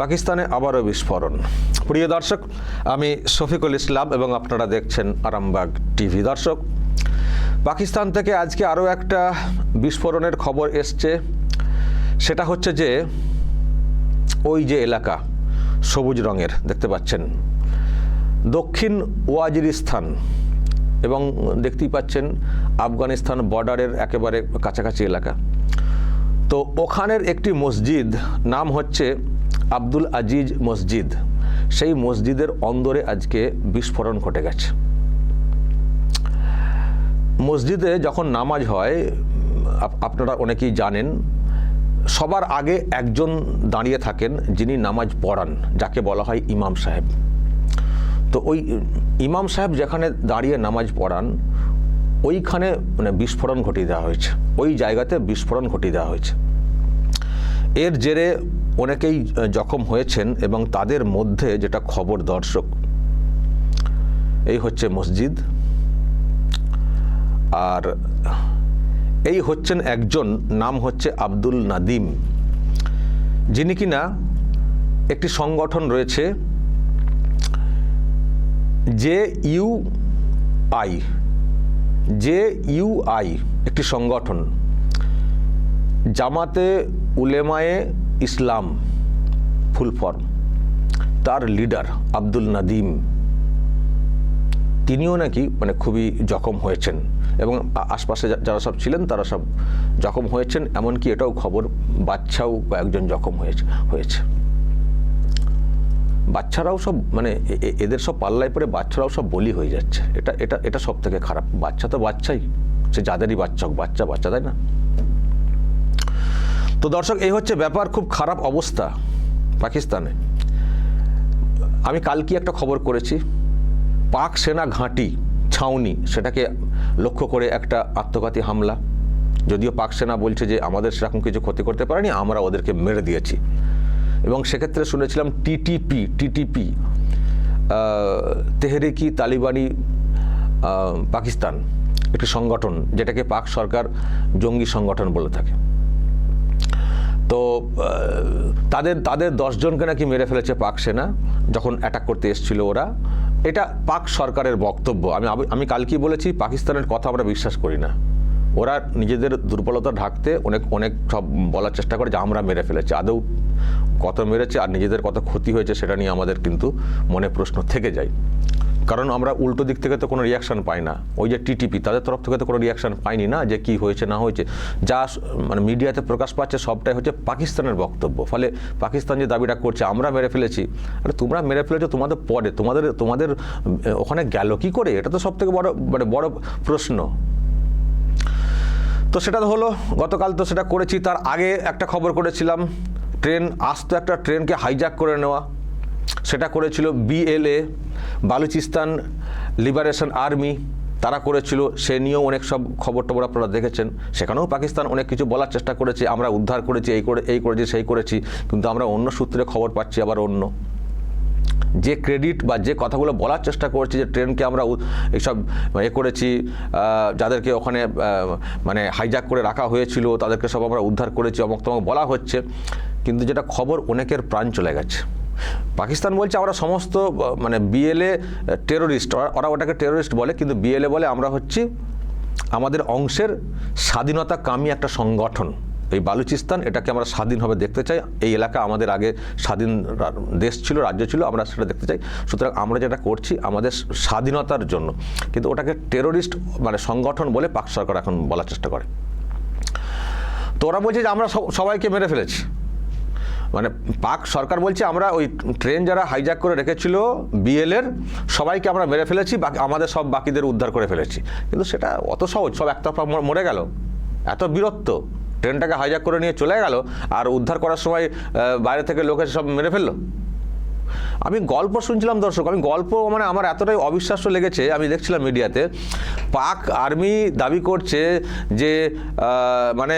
পাকিস্তানে আবারও বিস্ফোরণ। প্রিয় দর্শক, আমি শফিকুল ইসলাম এবং আপনারা দেখছেন আরামবাগ টিভি। দর্শক, পাকিস্তান থেকে আজকে আরও একটা বিস্ফোরণের খবর এসছে। সেটা হচ্ছে যে, ওই যে এলাকা সবুজ রঙের, দেখতে পাচ্ছেন। দক্ষিণ ওয়াজিরিস্তান এবং দেখতেই পাচ্ছেন আফগানিস্তান বর্ডারের একেবারে কাছাকাছি এলাকা। তো ওখানের একটি মসজিদ, নাম হচ্ছে আব্দুল আজিজ মসজিদ। সেই মসজিদের অন্দরে আজকে বিস্ফোরণ ঘটে গেছে। মসজিদে যখন নামাজ হয় আপনারা অনেকেই জানেন, সবার আগে একজন দাঁড়িয়ে থাকেন যিনি নামাজ পড়ান, যাকে বলা হয় ইমাম সাহেব। তো ওই ইমাম সাহেব যেখানে দাঁড়িয়ে নামাজ পড়ান, ওইখানে মানে বিস্ফোরণ ঘটিয়ে দেওয়া হয়েছে। ওই জায়গাতে বিস্ফোরণ ঘটিয়ে দেওয়া হয়েছে। এর জেরে অনেকেই জখম হয়েছেন এবং তাদের মধ্যে যেটা খবর দর্শক, এই হচ্ছে মসজিদ। আর এই হচ্ছেন একজন, নাম হচ্ছে আব্দুল নাদিম। যিনি কিনা একটি সংগঠন রয়েছে J U I, J U I, একটি সংগঠন। জামাতে উলেমায়ে ইসলাম ফুল ফর্ম তার লিডার আব্দুল নাদিম, তিনিও নাকি মানে খুবই জখম হয়েছেন এবং আশপাশে যারা সব ছিলেন তারা সব জখম হয়েছেন, এমনকি এটাও খবর বাচ্চাও কয়েকজন জখম হয়েছে হয়েছে। বাচ্চারাও সব মানে এদের সব পাল্লায় পড়ে বাচ্চারাও সব বলি হয়ে যাচ্ছে। এটা এটা এটা সব থেকে খারাপ। বাচ্চা তো বাচ্চাই, সে যাদেরই বাচ্চা হোক, বাচ্চা বাচ্চা, তাই না? তো দর্শক, এই হচ্ছে ব্যাপার, খুব খারাপ অবস্থা পাকিস্তানে। আমি কালকে একটা খবর করেছি, পাক সেনা ঘাঁটি, ছাউনি, সেটাকে লক্ষ্য করে একটা আত্মঘাতী হামলা। যদিও পাক সেনা বলছে যে আমাদের সেরকম কিছু ক্ষতি করতে পারেনি, আমরা ওদেরকে মেরে দিয়েছি। এবং সেক্ষেত্রে শুনেছিলাম টিটিপি টিটিপি তেহরিকি তালিবানি পাকিস্তান, একটি সংগঠন, যেটাকে পাক সরকার জঙ্গি সংগঠন বলে থাকে। তো তাদের তাদের দশজনকে নাকি মেরে ফেলেছে পাক সেনা, যখন অ্যাটাক করতে এসেছিল ওরা। এটা পাক সরকারের বক্তব্য। আমি আমি কালকেই বলেছি, পাকিস্তানের কথা আমরা বিশ্বাস করি না। ওরা নিজেদের দুর্বলতা ঢাকতে অনেক অনেক সব বলার চেষ্টা করে যে আমরা মেরে ফেলেছি। আদৌ কত মেরেছে আর নিজেদের কত ক্ষতি হয়েছে সেটা নিয়ে আমাদের কিন্তু মনে প্রশ্ন থেকে যায়। কারণ আমরা উল্টো দিক থেকে তো কোনো রিয়াকশান পাই না। ওই যে টিটিপি তাদের তরফ থেকে তো কোনো রিয়াকশান পাইনি না যে কি হয়েছে, না হয়েছে। যা মানে মিডিয়াতে প্রকাশ পাচ্ছে সবটাই হচ্ছে পাকিস্তানের বক্তব্য। ফলে পাকিস্তান যে দাবিটা করছে, আমরা মেরে ফেলেছি। আরে তোমরা মেরে ফেলেছো তোমাদের পরে। তোমাদের তোমাদের ওখানে গেল কি করে? এটা তো সব থেকে বড় মানে বড় প্রশ্ন। তো সেটা তো হলো, গতকাল তো সেটা করেছি। তার আগে একটা খবর করেছিলাম। ট্রেন, আসতো একটা ট্রেনকে হাইজ্যাক করে নেওয়া। সেটা করেছিল বিএলএ বালুচিস্তান লিবারেশন আর্মি। তারা করেছিল, সে নিয়েও অনেক সব খবর টবর আপনারা দেখেছেন। সেখানেও পাকিস্তান অনেক কিছু বলার চেষ্টা করেছে, আমরা উদ্ধার করেছি, এই করে, এই করেছি, সেই করেছি, কিন্তু আমরা অন্য সূত্রে খবর পাচ্ছি আবার অন্য। যে ক্রেডিট বা যে কথাগুলো বলার চেষ্টা করছি, যে ট্রেনকে আমরা এইসব এ করেছি যাদেরকে ওখানে মানে হাইজ্যাক করে রাখা হয়েছিল, তাদেরকে সব আমরা উদ্ধার করেছি অমক তমক বলা হচ্ছে। কিন্তু যেটা খবর অনেকের প্রাণ চলে গেছে। পাকিস্তান বলছে আমরা সমস্ত মানে বিএলএ টেরোরিস্ট ওরা ওটাকে টেরোরিস্ট বলে, কিন্তু বিএলএ বলে আমরা হচ্ছি আমাদের অংশের স্বাধীনতা কামী একটা সংগঠন। এই বালুচিস্তান, এটাকে আমরা স্বাধীনভাবে দেখতে চাই। এই এলাকা আমাদের আগে স্বাধীন দেশ ছিল, রাজ্য ছিল, আমরা সেটা দেখতে চাই। সুতরাং আমরা যেটা করছি আমাদের স্বাধীনতার জন্য। কিন্তু ওটাকে টেরোরিস্ট মানে সংগঠন বলে পাক সরকার এখন বলার চেষ্টা করে। তো ওরা বলছে যে আমরা সব- সবাইকে মেরে ফেলেছি। মানে পাক সরকার বলছে আমরা ওই ট্রেন যারা হাইজ্যাক করে রেখেছিল বিএলের সবাইকে আমরা মেরে ফেলেছি, বাকি আমাদের সব বাকিদের উদ্ধার করে ফেলেছি। কিন্তু সেটা অত সহজ, সব একতরফা মরে গেল। এত বীরত্ব ট্রেনটাকে হাইজ্যাক করে নিয়ে চলে গেল, আর উদ্ধার করার সময় বাইরে থেকে লোক এসে সব মেরে ফেলল। আমি গল্প শুনছিলাম, দর্শক। আমি গল্প মানে আমার এতটাই অবিশ্বাস্য লেগেছে, আমি দেখছিলাম মিডিয়াতে। পাক আর্মি দাবি করছে যে মানে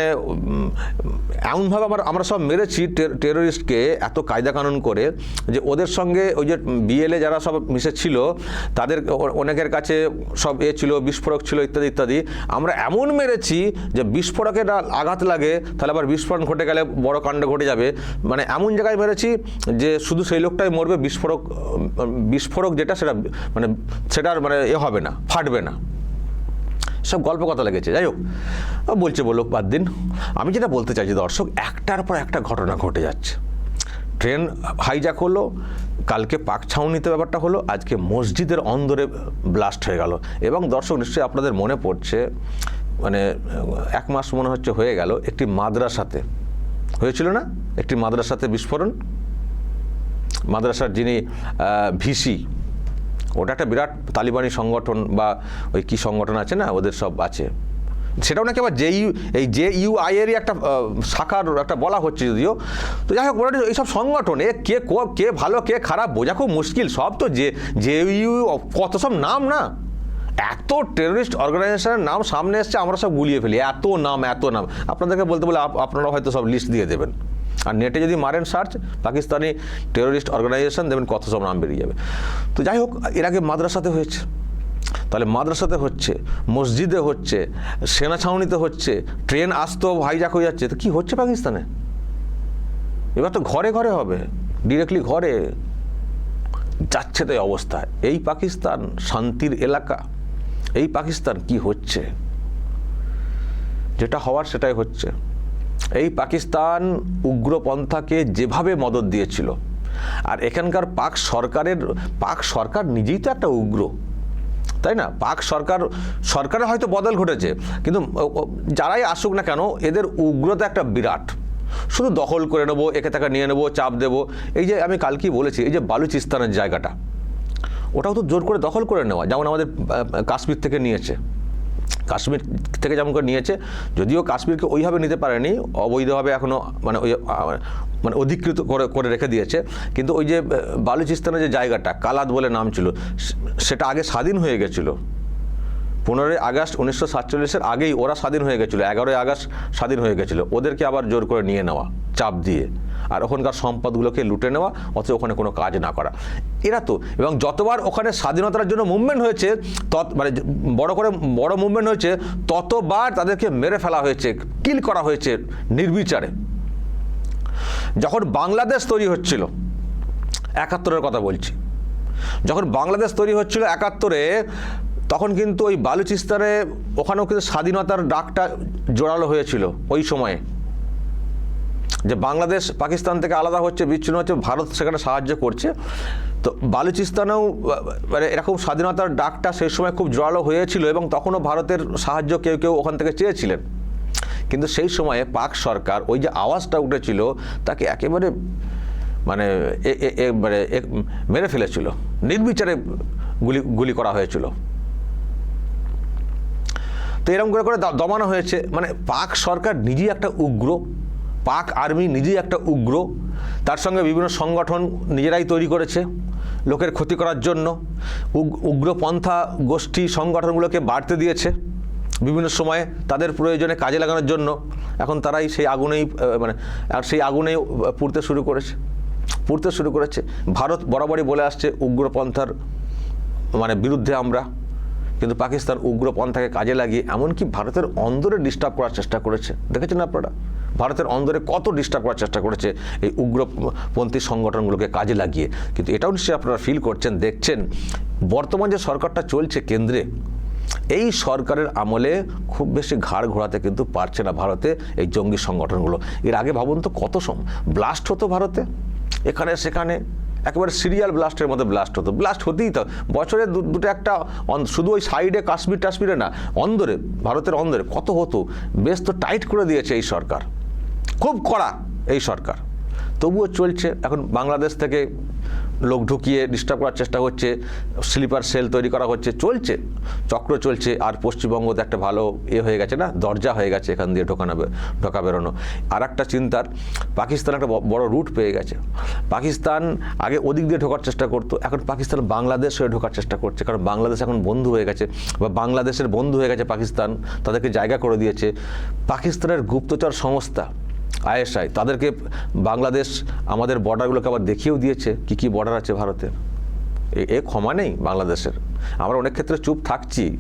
এমনভাবে আমার, আমরা সব মেরেছি টেরোরিস্টকে এত কায়দা কানুন করে যে ওদের সঙ্গে ওই যে বিএলএ যারা সব মিশে ছিল তাদের অনেকের কাছে সব এ ছিল, বিস্ফোরক ছিল, ইত্যাদি ইত্যাদি। আমরা এমন মেরেছি যে বিস্ফোরকের আঘাত লাগে, তাহলে আবার বিস্ফোরণ ঘটে গেলে বড় কাণ্ড ঘটে যাবে। মানে এমন জায়গায় মেরেছি যে শুধু সেই লোকটাই মরবে বিস্ফোরক বিস্ফোরক যেটা সেটা মানে সেটার মানে এ হবে না, ফাটবে না। সব গল্প কথা লেগেছে। যাই হোক বলছে বলুক বাদ দিন। আমি যেটা বলতে চাইছি দর্শক, একটার পর একটা ঘটনা ঘটে যাচ্ছে। ট্রেন হাইজ্যাক হলো, কালকে পাক ছাউনিতে ব্যাপারটা হলো, আজকে মসজিদের অন্দরে ব্লাস্ট হয়ে গেল। এবং দর্শক, নিশ্চয়ই আপনাদের মনে পড়ছে মানে এক মাস মনে হচ্ছে হয়ে গেল, একটি মাদ্রাসাতে। হয়েছিল না? একটি মাদ্রাসাতে বিস্ফোরণ? মাদ্রাসার যিনি ভিসি, ওটা একটা বিরাট তালিবানি সংগঠন বা ওই কি সংগঠন আছে না, ওদের সব আছে। সেটাও নাকি আবার জেইউ, এই জে ইউ আই এরই একটা শাখার একটা বলা হচ্ছে যদিও। তো যাই হোক, মোটামুটি এইসব সংগঠন কে কো- কে ভালো, কে খারাপ, বোঝা খুব মুশকিল, সব তো যে জে ইউ কত সব নাম না। এত টেররিস্ট অর্গানাইজেশনের নাম সামনে এসছে, আমরা সব গুলিয়ে ফেলি। এত নাম এত নাম। আপনাদেরকে বলতে বলে আপ- আপনারা হয়তো সব লিস্ট দিয়ে দেবেন। আর নেটে যদি মারেন সার্চ পাকিস্তানি টেররিস্ট অর্গানাইজেশন দেবেন কত সব নাম বেরিয়ে যাবে। তো যাই হোক, এর আগে মাদ্রাসাতে হয়েছে। তাহলে মাদ্রাসাতে হচ্ছে, মসজিদে হচ্ছে, সেনা ছাউনিতে হচ্ছে ট্রেন আসতো হাইজাক হয়ে যাচ্ছে, তো কী হচ্ছে পাকিস্তানে? এবার তো ঘরে ঘরে হবে ডিরেক্টলি ঘরে। যাচ্ছে তো অবস্থা। এই পাকিস্তান শান্তির এলাকা, এই পাকিস্তান কি হচ্ছে? যেটা হওয়ার সেটাই হচ্ছে। এই পাকিস্তান উগ্রপন্থাকে যেভাবে মদত দিয়েছিল, আর এখানকার পাক সরকারের, পাক সরকার নিজেই তো একটা উগ্র, তাই না? পাক সরকার, সরকারের হয়তো বদল ঘটেছে, কিন্তু যারাই আসুক না কেন, এদের উগ্রতা একটা বিরাট। শুধু দখল করে নেব, একে তাকে নিয়ে নেব, চাপ দেবো। এই যে আমি কালকেই বলেছি, এই যে বালুচিস্তানের জায়গাটা, ওটাও তো জোর করে দখল করে নেওয়া, যেমন আমাদের কাশ্মীর থেকে নিয়েছে। কাশ্মীর থেকে যেমন করে নিয়েছে, যদিও কাশ্মীরকে ওইভাবে নিতে পারেনি, অবৈধভাবে এখনও মানে ওই মানে অধিকৃত করে করে রেখে দিয়েছে। কিন্তু ওই যে বালুচিস্তানের যে জায়গাটা কালাদ বলে নাম ছিল সেটা আগে স্বাধীন হয়ে গেছিল। পনেরোই আগস্ট উনিশশো সাতচল্লিশের আগেই ওরা স্বাধীন হয়ে গেছিল, এগারোই আগস্ট স্বাধীন হয়ে গেছিল। ওদেরকে আবার জোর করে নিয়ে নেওয়া, চাপ দিয়ে। আর ওখানকার সম্পদগুলোকে লুটে নেওয়া, অথচ ওখানে কোনো কাজ না করা। এরা তো, এবং যতবার ওখানে স্বাধীনতার জন্য মুভমেন্ট হয়েছে, তত মানে বড় করে, বড় মুভমেন্ট হয়েছে, ততবার তাদেরকে মেরে ফেলা হয়েছে, কিল করা হয়েছে নির্বিচারে। যখন বাংলাদেশ তৈরি হচ্ছিল, একাত্তরের কথা বলছি, যখন বাংলাদেশ তৈরি হচ্ছিল একাত্তরে তখন কিন্তু ওই বালুচিস্তানে ওখানেও কিন্তু স্বাধীনতার ডাকটা জোরালো হয়েছিল ওই সময়ে। যে বাংলাদেশ, পাকিস্তান থেকে আলাদা হচ্ছে, বিচ্ছিন্ন হচ্ছে, ভারত সেখানে সাহায্য করছে। তো বালুচিস্তানেও মানে এরকম স্বাধীনতার ডাকটা সেই সময় খুব জোরালো হয়েছিল এবং তখনও ভারতের সাহায্য কেউ কেউ ওখান থেকে চেয়েছিলেন। কিন্তু সেই সময়ে পাক সরকার ওই যে আওয়াজটা উঠেছিল, তাকে একেবারে মানে মানে মেরে ফেলেছিল। নির্বিচারে গুলি গুলি করা হয়েছিল। তো এরকম করে করে দমানো হয়েছে। মানে পাক সরকার নিজেই একটা উগ্র, পাক আর্মি নিজেই একটা উগ্র। তার সঙ্গে বিভিন্ন সংগঠন নিজেরাই তৈরি করেছে লোকের ক্ষতি করার জন্য। উগ- উগ্রপন্থা গোষ্ঠী সংগঠনগুলোকে বাড়তে দিয়েছে বিভিন্ন সময়ে তাদের প্রয়োজনে কাজে লাগানোর জন্য। এখন তারাই সেই আগুনেই মানে আর সেই আগুনেই পুড়তে শুরু করেছে, পুড়তে শুরু করেছে। ভারত বরাবরই বলে আসছে উগ্রপন্থার মানে বিরুদ্ধে আমরা। কিন্তু পাকিস্তান উগ্রপন্থাকে কাজে লাগিয়ে এমনকি ভারতের অন্দরে ডিস্টার্ব করার চেষ্টা করেছে। দেখেছেন আপনারা? ভারতের অন্দরে কত ডিস্টার্ব করার চেষ্টা করেছে এই উগ্রপন্থী সংগঠনগুলোকে কাজে লাগিয়ে। কিন্তু এটাও নিশ্চয়ই আপনারা ফিল করছেন, দেখছেন। বর্তমান যে সরকারটা চলছে কেন্দ্রে, এই সরকারের আমলে খুব বেশি ঘাড় ঘোরাতে কিন্তু পারছে না ভারতে এই জঙ্গি সংগঠনগুলো। এর আগে ভাবুন তো কত সম ব্লাস্ট হতো ভারতে, এখানে সেখানে। একেবারে সিরিয়াল ব্লাস্টের মধ্যে ব্লাস্ট হতো। ব্লাস্ট হতেই তো। বছরে দুটো একটা শুধু ওই সাইডে কাশ্মীর টাশ্মীরে না, অন্দরে, ভারতের অন্দরে কত হতো। বেশ তো টাইট করে দিয়েছে এই সরকার। খুব কড়া এই সরকার। তবুও চলছে। এখন বাংলাদেশ থেকে লোক ঢুকিয়ে ডিস্টার্ব করার চেষ্টা হচ্ছে স্লিপার সেল তৈরি করা হচ্ছে, চলছে, চক্র চলছে, আর পশ্চিমবঙ্গ তো একটা ভালো এ হয়ে গেছে না, দরজা হয়ে গেছে এখান দিয়ে ঢোকানো, ঢোকা বেরোনো। আর একটা চিন্তার, পাকিস্তান একটা বড় রুট পেয়ে গেছে। পাকিস্তান আগে ওদিক দিয়ে ঢোকার চেষ্টা করতো, এখন পাকিস্তান বাংলাদেশ হয়ে ঢোকার চেষ্টা করছে, কারণ বাংলাদেশ এখন বন্ধু হয়ে গেছে, বা বাংলাদেশের বন্ধু হয়ে গেছে পাকিস্তান, তাদেরকে জায়গা করে দিয়েছে। পাকিস্তানের গুপ্তচর সংস্থা আইএসআই, তাদেরকে বাংলাদেশ আমাদের বর্ডারগুলোকে আবার দেখিয়েও দিয়েছে কি কি বর্ডার আছে ভারতের এ- ক্ষমা নেই বাংলাদেশের। আমরা অনেক ক্ষেত্রে চুপ থাকছি।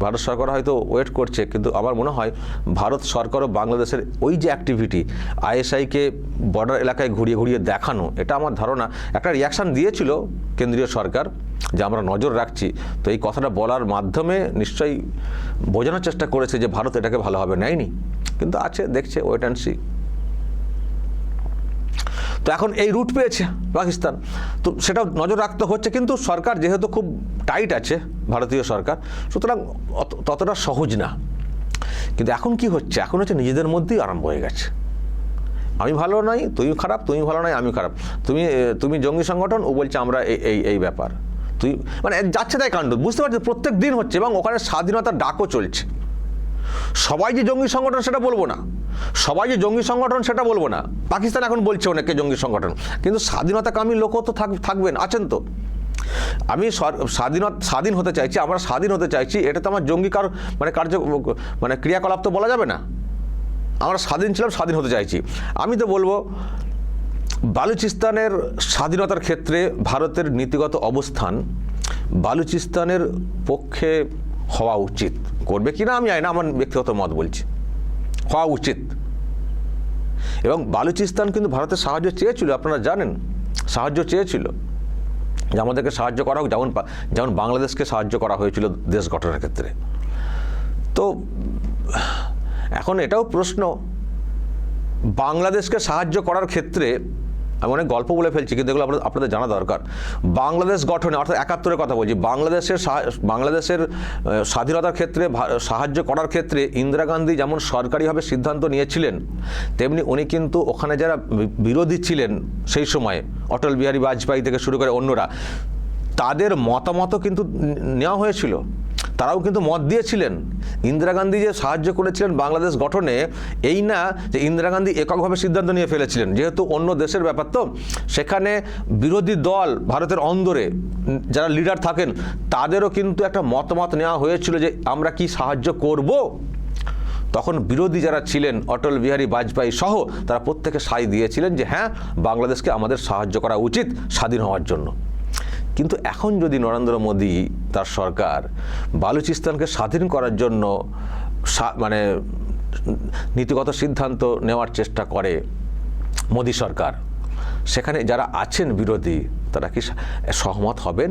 ভারত সরকার হয়তো ওয়েট করছে, কিন্তু আমার মনে হয় ভারত সরকারও বাংলাদেশের ওই যে অ্যাক্টিভিটি আইএসআইকে বর্ডার এলাকায় ঘুরিয়ে ঘুরিয়ে দেখানো, এটা আমার ধারণা। একটা রিয়াকশান দিয়েছিল কেন্দ্রীয় সরকার যে আমরা নজর রাখছি। তো এই কথাটা বলার মাধ্যমে নিশ্চয়ই বোঝানোর চেষ্টা করেছে যে ভারত এটাকে ভালোভাবে নেয়নি। কিন্তু আছে, দেখছে ওয়েট অ্যান্ড সি তো এখন এই রুট পেয়েছে পাকিস্তান। তো সেটা নজর রাখতে হচ্ছে, কিন্তু সরকার যেহেতু খুব টাইট আছে, ভারতীয় সরকার, সুতরাং ততটা সহজ না। কিন্তু এখন কি হচ্ছে? এখন হচ্ছে নিজেদের মধ্যেই আরম্ভ হয়ে গেছে। আমি ভালো নই তুমি খারাপ, তুমি ভালো নয়, আমি খারাপ। তুমি তুমি জঙ্গি সংগঠন, ও বলছে আমরা এই এই ব্যাপার। তুই মানে যাচ্ছে তাই কাণ্ড। বুঝতে পারছি, প্রত্যেক দিন হচ্ছে, এবং ওখানে স্বাধীনতার ডাকও চলছে। সবাই যে জঙ্গি সংগঠন, সেটা বলব না। সবাই যে জঙ্গি সংগঠন সেটা বলব না। পাকিস্তান এখন বলছে অনেকে জঙ্গি সংগঠন। কিন্তু স্বাধীনতাকামী লোকও তো থাক, থাকবেন, আছেন তো। আমি স্বাধীনত, স্বাধীন হতে চাইছি, আমরা স্বাধীন হতে চাইছি, এটা তো আমার জঙ্গি কার মানে কার্য মানে ক্রিয়াকলাপ তো বলা যাবে না। আমরা স্বাধীন ছিলাম, স্বাধীন হতে চাইছি। আমি তো বলব, বালুচিস্তানের স্বাধীনতার ক্ষেত্রে ভারতের নীতিগত অবস্থান বালুচিস্তানের পক্ষে হওয়া উচিত। করবে কি না আমি জানি না, আমার ব্যক্তিগত মত বলছি। হওয়া উচিত। এবং বালুচিস্তান কিন্তু ভারতের সাহায্য চেয়েছিল, আপনারা জানেন, সাহায্য চেয়েছিল। যে আমাদেরকে সাহায্য করা হোক, যেমন যেমন বাংলাদেশকে সাহায্য করা হয়েছিল দেশ গঠনের ক্ষেত্রে। তো, এখন এটাও প্রশ্ন, বাংলাদেশকে সাহায্য করার ক্ষেত্রে আমি অনেক গল্প বলে ফেলছি, কিন্তু এগুলো আপনাদের জানা দরকার। বাংলাদেশ গঠনে, অর্থাৎ একাত্তরের কথা বলছি, বাংলাদেশের বাংলাদেশের স্বাধীনতার ক্ষেত্রে সাহায্য করার ক্ষেত্রে ইন্দিরা গান্ধী যেমন সরকারিভাবে সিদ্ধান্ত নিয়েছিলেন, তেমনি উনি কিন্তু ওখানে যারা বিরোধী ছিলেন সেই সময়ে, অটল বিহারী বাজপেয়ী থেকে শুরু করে অন্যরা, তাদের মতামতও কিন্তু নেওয়া হয়েছিল। তারাও কিন্তু মত দিয়েছিলেন। ইন্দিরা গান্ধী যে সাহায্য করেছিলেন বাংলাদেশ গঠনে, এই না যে ইন্দিরা গান্ধী এককভাবে সিদ্ধান্ত নিয়ে ফেলেছিলেন। যেহেতু অন্য দেশের ব্যাপার তো, সেখানে বিরোধী দল ভারতের অন্দরে, যারা লিডার থাকেন, তাদেরও কিন্তু একটা মতামত নেওয়া হয়েছিল যে আমরা কি সাহায্য করব। তখন বিরোধী যারা ছিলেন, অটল বিহারী বাজপেয়ী সহ, তারা প্রত্যেকে সাই দিয়েছিলেন যে হ্যাঁ বাংলাদেশকে আমাদের সাহায্য করা উচিত স্বাধীন হওয়ার জন্য। কিন্তু এখন যদি নরেন্দ্র মোদী তার সরকার বালুচিস্তানকে স্বাধীন করার জন্য মানে নীতিগত সিদ্ধান্ত নেওয়ার চেষ্টা করে মোদী সরকার, সেখানে যারা আছেন বিরোধী, তারা কি সহমত হবেন?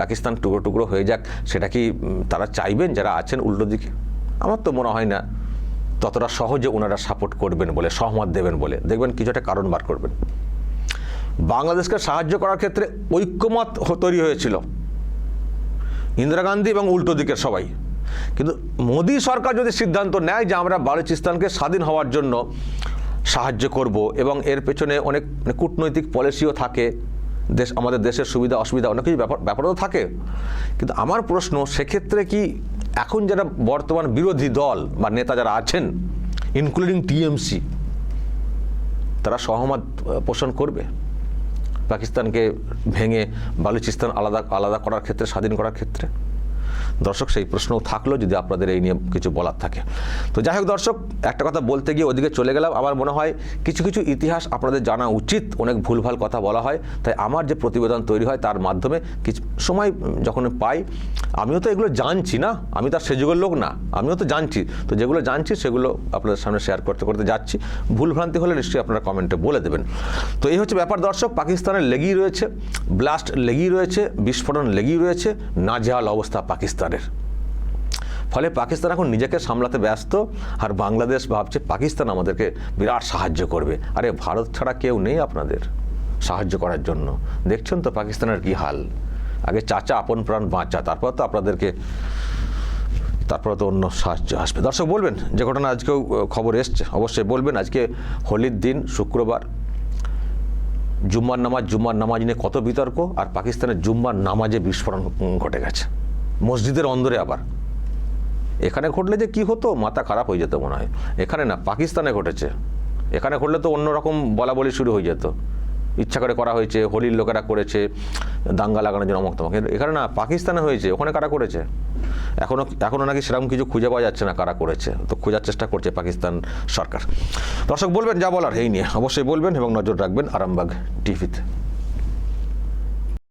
পাকিস্তান টুকরো টুকরো হয়ে যাক, সেটা কি তারা চাইবেন যারা আছেন উল্টো দিকে? আমার তো মনে হয় না ততটা সহজে ওনারা সাপোর্ট করবেন বলে, সহমত দেবেন বলে। দেখবেন কিছু একটা কারণ বার করবেন। বাংলাদেশকে সাহায্য করার ক্ষেত্রে ঐক্যমত তৈরি হয়েছিল। ইন্দিরা গান্ধী এবং উল্টো দিকের সবাই। কিন্তু মোদী সরকার যদি সিদ্ধান্ত নেয় যে আমরা বালুচিস্তানকে স্বাধীন হওয়ার জন্য সাহায্য করব এবং এর পেছনে অনেক কূটনৈতিক পলিসিও থাকে, দেশ, আমাদের দেশের সুবিধা, অসুবিধা অনেক কিছু ব্যাপার, ব্যাপারও থাকে। কিন্তু আমার প্রশ্ন, সেক্ষেত্রে কি এখন যারা বর্তমান বিরোধী দল বা নেতা যারা আছেন ইনক্লুডিং টিএমসি তারা সহমত পোষণ করবে? পাকিস্তানকে ভেঙে বালুচিস্তান আলাদা আলাদা করার ক্ষেত্রে, স্বাধীন করার ক্ষেত্রে? দর্শক, সেই প্রশ্নও থাকল যদি আপনাদের এই নিয়ে কিছু বলার থাকে। তো যাই হোক দর্শক, একটা কথা বলতে গিয়ে ওদিকে চলে গেলাম। আমার মনে হয় কিছু কিছু ইতিহাস আপনাদের জানা উচিত। অনেক ভুলভাল কথা বলা হয়। তাই আমার যে প্রতিবেদন তৈরি হয়, তার মাধ্যমে কিছু সময় যখন পাই আমিও তো এগুলো জানছি না, আমি তার সেযুগের লোক না, আমিও তো জানছি। তো যেগুলো জানছি সেগুলো আপনাদের সামনে শেয়ার করতে করতে যাচ্ছি। ভুলভ্রান্তি হলে নিশ্চয়ই আপনারা কমেন্টে বলে দেবেন। তো এই হচ্ছে ব্যাপার দর্শক, পাকিস্তানের লেগেই রয়েছে ব্লাস্ট লেগেই রয়েছে, বিস্ফোরণ লেগেই রয়েছে, নাজেহাল অবস্থা পাকিস্তানের। ফলে পাকিস্তান এখন নিজেকে সামলাতে ব্যস্ত, আর বাংলাদেশ ভাবছে পাকিস্তান আমাদেরকে বিরাট সাহায্য করবে। আরে ভারত ছাড়া কেউ নেই আপনাদের সাহায্য করার জন্য। দেখছেন তো পাকিস্তানের কি হাল? আগে চাচা, আপন প্রাণ বাঁচা, তারপর তো আপনাদেরকে, তারপর তো অন্য সাহায্য আসবে। দর্শক, বলবেন, যে ঘটনা আজকেও খবর এসছে, অবশ্যই বলবেন, আজকে হোলির দিন, শুক্রবার, জুম্মার নামাজ জুম্মার নামাজ নিয়ে কত বিতর্ক, আর পাকিস্তানের জুম্মার নামাজে বিস্ফোরণ ঘটে গেছে। মসজিদের অন্দরে আবার। এখানে ঘটলে যে কি হতো, মাথা খারাপ হয়ে যেত মনে হয়। এখানে না, পাকিস্তানে ঘটেছে। এখানে ঘটলে তো অন্যরকম বলা বলি শুরু হয়ে যেত। ইচ্ছা করে করা হয়েছে, হোলির লোকেরা করেছে, দাঙ্গা লাগানোর জন্য অমক তমক এখানে না, পাকিস্তানে হয়েছে, ওখানে কারা করেছে? এখনও এখনও নাকি সেরকম কিছু খুঁজে পাওয়া যাচ্ছে না কারা করেছে। তো খোঁজার চেষ্টা করছে পাকিস্তান সরকার। দর্শক, বলবেন যা বলার, এই নিয়ে। অবশ্যই বলবেন এবং নজর রাখবেন আরামবাগ টিভিতে।